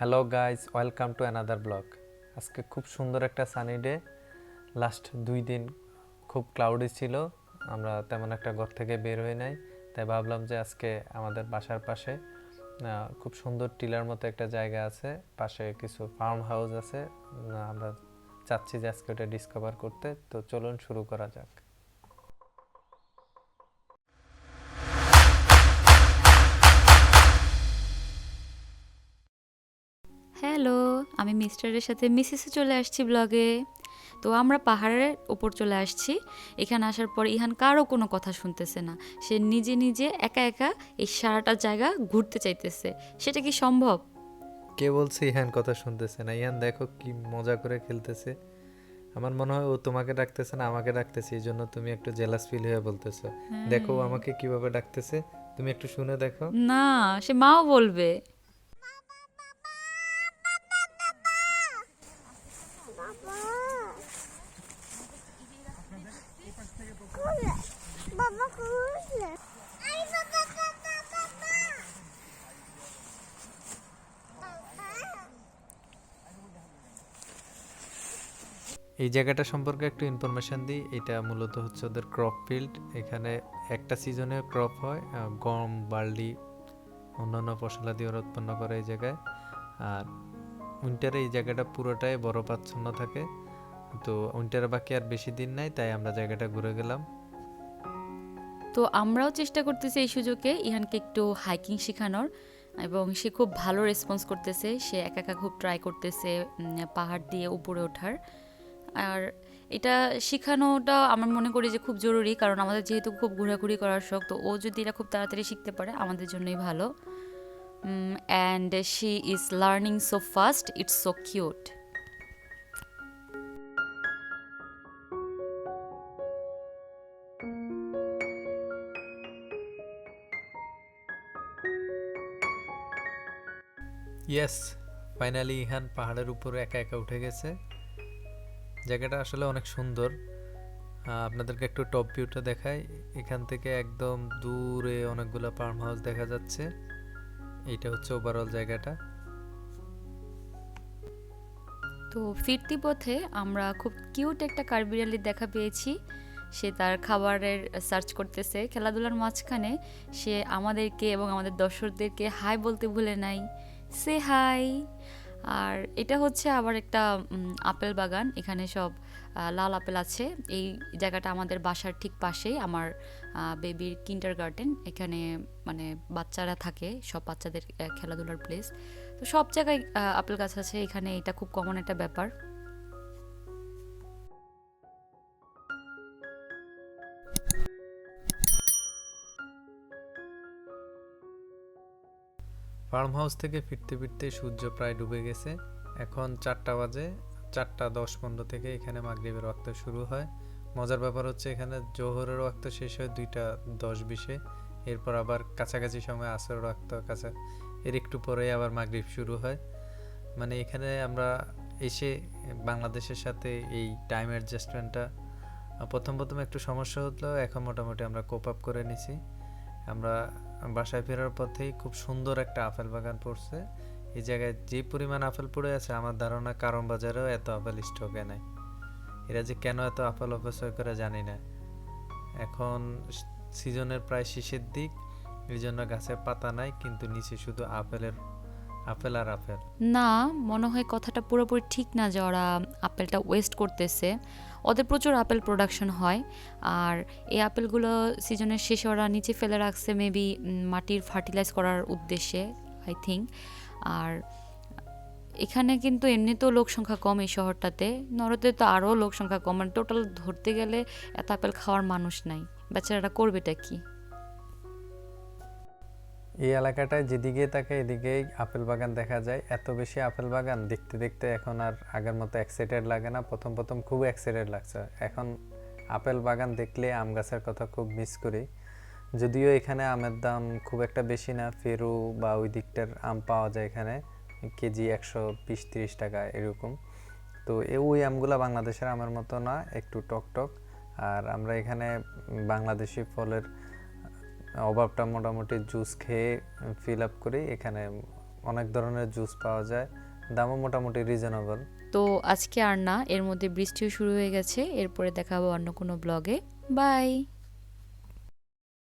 Hello guys welcome to another blog. আজকে খুব সুন্দর একটা সানি ডে। লাস্ট দুই দিন খুব ক্লাউডি ছিল, আমরা তেমন একটা ঘর থেকে বের হই নাই। তাই ভাবলাম যে আজকে আমাদের বাসার পাশে খুব সুন্দর টিলার মতো একটা জায়গা আছে, পাশে কিছু ফার্ম হাউস আছে। আমরা চাচ্ছি যে আজকে ওটা ডিসকভার করতে। তো চলুন শুরু করা যাক। হ্যালো আমি মিস্টারের সাথে মিসেসে চলে আসছি ব্লগে। তো আমরা পাহাড়ের উপর চলে আসছি। এখানে আসার পর ইহান কারও কোনো কথা শুনতেছে না। সে নিজে নিজে একা একা এই সারাটা জায়গা ঘুরতে চাইতেছে। সেটা কি সম্ভব? কে বলছে ইহান কথা শুনতেছে না? ইহান দেখো কি মজা করে খেলতেছে। আমার মনে হয় ও তোমাকে ডাকতেছে না আমাকে ডাকতেছে। এই জন্য তুমি একটু জেলাস ফিল হয়ে বলতেছো। দেখো ও আমাকে কীভাবে ডাকতেছে। তুমি একটু শুনে দেখো। না সে মাও বলবে। এই জায়গাটা সম্পর্কে একটু ইনফরমেশন দিই। এটা মূলত হচ্ছে ওদের ক্রপ ফিল্ড এখানে একটা সিজনে ক্রপ হয় গম, বার্লি, অন্যান্য ফসলাদি ওরা উৎপন্ন করে এই জায়গায়। আর উইন্টারে এই জায়গাটা পুরোটাই বরফাচ্ছন্ন থাকে। তো উইন্টারে বাকি আর বেশি দিন নাই, তাই আমরা জায়গাটা ঘুরে গেলাম। তো আমরাও চেষ্টা করতেছি এই সুযোগে ইহানকে একটু হাইকিং শেখানোর এবং সে খুব ভালো রেসপন্স করতেছে। সে একা একা খুব ট্রাই করতেছে পাহাড় দিয়ে উপরে ওঠার। আর এটা শেখানোটা আমার মনে করি যে খুব জরুরি, কারণ আমাদের যেহেতু খুব ঘোরাঘুরি করার শখ, তো ও যদি এটা খুব তাড়াতাড়ি শিখতে পারে, আমাদের জন্যই ভালো। And she is learning so fast it's so cute yes finally Ihan পাহাড়ের উপরে একা একা উঠে গেছে। জায়গাটা আসলে অনেক সুন্দর। আপনাদেরকে একটু টপ ভিউটা দেখাই। এখান থেকে একদম দূরে অনেকগুলো ফার্ম হাউস দেখা যাচ্ছে। এইটা হচ্ছে ওভারঅল জায়গাটা। তো ফিরতি পথে আমরা খুব কিউট একটা কাঠবিড়ালির দেখা পেয়েছি। সে তার খাবারের সার্চ করতেছে। খেলাধুলার মাঝখানে সে আমাদেরকে এবং আমাদের দর্শকদেরকে হাই বলতে ভুলে নাই। সে হাই আর এটা হচ্ছে আবার একটা আপেল বাগান। এখানে সব লাল আপেল আছে। এই জায়গাটা আমাদের বাসার ঠিক পাশেই। আমার বেবির কিন্টার গার্ডেন এখানে মানে বাচ্চারা থাকে। সব বাচ্চাদের খেলাধুলার প্লেস তো সব জায়গায় আপেল গাছ আছে। এখানে এটা খুব কমন একটা ব্যাপার। ফার্ম হাউস থেকে ফিরতে ফিরতে সূর্য প্রায় ডুবে গেছে। এখন চারটা বাজে, চারটা দশ পনেরো থেকে এখানে মাগরিবের ওয়াক্ত শুরু হয়। মজার ব্যাপার হচ্ছে এখানে জোহরের ওয়াক্ত শেষ হয় দুইটা দশ বিশে। এরপর আবার কাছাকাছি সময় আসরের ওয়াক্ত কাছা, এর একটু পরেই আবার মাগরিব শুরু হয়। মানে এখানে আমরা এসে বাংলাদেশের সাথে এই টাইম অ্যাডজাস্টমেন্টটা প্রথম প্রথম একটু সমস্যা হতো এখন মোটামুটি আমরা কোপ আপ করে নিছি। আমরা বাসায় ফেরার পথেই খুব সুন্দর একটা আপেল বাগান পড়ছে। এই জায়গায় যে পরিমাণ আপেল পড়ে আছে, আমার ধারণা কারণ বাজারেও এত আপেল স্টকে নেয় এরা যে কেন এত আপেল অপচয় করে জানি না। এখন সিজনের প্রায় শেষের দিক, এই জন্য গাছে পাতা নাই, কিন্তু নিচে শুধু আপেলের আপেল আর আপেল? না, মনে হয় কথাটা পুরোপুরি ঠিক না যে ওরা আপেলটা ওয়েস্ট করতেছে। ওদের প্রচুর আপেল প্রোডাকশন হয়। আর এই আপেলগুলো সিজনের শেষে ওরা নিচে ফেলে রাখছে মেবি মাটির ফার্টিলাইজ করার উদ্দেশ্যে আই থিঙ্ক আর এখানে কিন্তু এমনিতেও লোক সংখ্যা কম এই শহরটাতে। নরতে তো আরও লোক সংখ্যা কম। মানে টোটাল ধরতে গেলে এত আপেল খাওয়ার মানুষ নাই। বেচারাটা করবেটা কি? এই এলাকাটায় যেদিকে তাকে এদিকেই আপেল বাগান দেখা যায়। এত বেশি আপেল বাগান দেখতে দেখতে এখন আর আগের মতো এক্সাইটেড লাগে না। প্রথম প্রথম খুব এক্সাইটেড লাগছে। এখন আপেল বাগান দেখলে আম গাছের কথা খুব মিস করি। যদিও এখানে আমের দাম খুব একটা বেশি না। ফেরু বা ওই দিকটার আম পাওয়া যায় এখানে। কেজি একশো বিশ, তিরিশ টাকা এরকম। তো ওই আমগুলা বাংলাদেশের আমের মতো না, একটু টক টক আর আমরা এখানে বাংলাদেশি ফলের অভাবটা মোটামুটি জুস খেয়ে ফিল আপ করি এখানে অনেক ধরনের জুস পাওয়া যায়। দামও মোটামুটি রিজনেবল তো আজকে আর না, এর মধ্যে বৃষ্টিও শুরু হয়ে গেছে, এরপরে দেখাবো অন্য কোনো ব্লগে বাই